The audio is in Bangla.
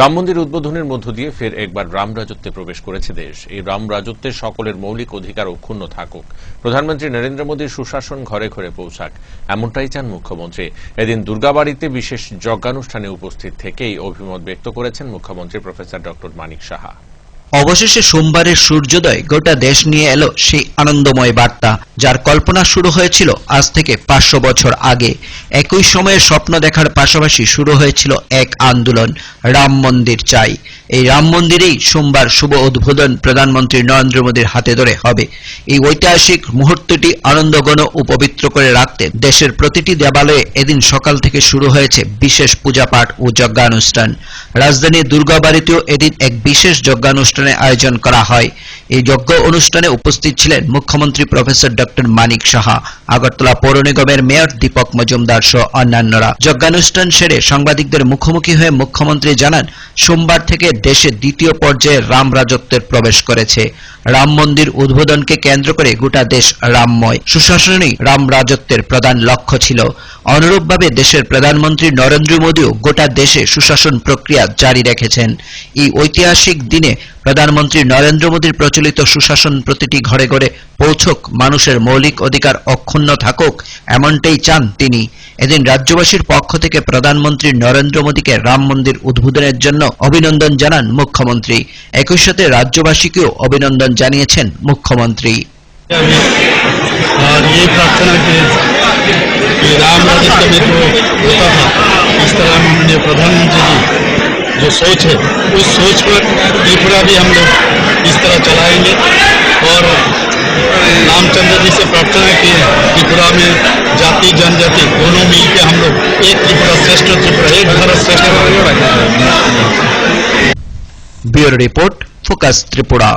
রাম মন্দির উদ্বোধনের মধ্য দিয়ে ফের একবার রাম রাজত্বে প্রবেশ করেছে দেশ। এই রাম রাজত্বে সকলের মৌলিক অধিকার অক্ষুণ্ণ থাকুক। প্রধানমন্ত্রী নরেন্দ্র মোদীর সুশাসন ঘরে ঘরে পৌঁছাক, এমনটাই চান মুখ্যমন্ত্রী। এদিন দুর্গাবাড়িতে বিশেষ যজ্ঞানুষ্ঠানে উপস্থিত থেকেই অভিমত ব্যক্ত করেছেন মুখ্যমন্ত্রী প্রফেসর ডক্টর মানিক সাহা। অবশেষে সোমবারের সূর্যোদয় গোটা দেশ নিয়ে এলো সেই আনন্দময় বার্তা, যার কল্পনা শুরু হয়েছিল আজ থেকে পাঁচশো বছর আগে। একই সময়ে স্বপ্ন দেখার পাশাপাশি শুরু হয়েছিল এক আন্দোলন, রাম মন্দির চাই। এই রাম মন্দিরেই সোমবার শুভ উদ্বোধন প্রধানমন্ত্রী নরেন্দ্র মোদীর হাতে ধরে হবে। এই ঐতিহাসিক মুহূর্তটি আনন্দগণ ও পবিত্র করে রাখতে দেশের প্রতিটি দেবালয়ে এদিন সকাল থেকে শুরু হয়েছে বিশেষ পূজাপাঠ ও যজ্ঞানুষ্ঠান। রাজধানীর দুর্গাবাড়িতেও এদিন এক বিশেষ যজ্ঞানুষ্ঠানের আয়োজন করা হয়। এই যজ্ঞ অনুষ্ঠানে উপস্থিত ছিলেন মুখ্যমন্ত্রী প্রফেসর ডক্টর মানিক সাহা, আগরতলা পৌর নিগমের মেয়র দীপক মজুমদার সহ অন্যান্যরা। যজ্ঞানুষ্ঠান সেরে সাংবাদিকদের মুখোমুখি হয়ে মুখ্যমন্ত্রী জানান, সোমবার থেকে দেশে দ্বিতীয় পর্যায়ে রাম রাজত্বের প্রবেশ করেছে। রাম মন্দির উদ্বোধনকে কেন্দ্র করে গোটা দেশ রামময়। সুশাসনই রাম রাজত্বের প্রধান লক্ষ্য ছিল। অনুরূপভাবে দেশের প্রধানমন্ত্রী নরেন্দ্র মোদীও গোটা দেশে সুশাসন প্রক্রিয়া জারি রেখেছেন। এই ঐতিহাসিক দিনে প্রধানমন্ত্রী নরেন্দ্র মোদীর প্রচলিত সুশাসন প্রতিটি ঘরে ঘরে পৌঁছক মানুষের মৌলিক অধিকার অক্ষুণ্ণ থাকুক এমনটাই চান তিনি এদিন রাজ্যবাসীর পক্ষ থেকে প্রধানমন্ত্রী নরেন্দ্র মোদীকে রাম মন্দির উদ্বোধনের জন্য অভিনন্দন জানান মুখ্যমন্ত্রী একই সাথে রাজ্যবাসীকেও অভিনন্দন জানিয়েছেন মুখ্যমন্ত্রী अभी और ये प्रार्थना कि ये राम राज्य में जो होता था इस तरह माननीय प्रधानमंत्री जी जो सोच है, उस सोच पर त्रिपुरा भी हम लोग इस तरह चलाएँगे। और रामचंद्र जी से प्रार्थना की त्रिपुरा में जाति, जनजाति दोनों मिल के हम लोग एक त्रिपुरा श्रेष्ठ त्रिपुरा एक भारत श्रेष्ठ। Bureau report, focus Tripura.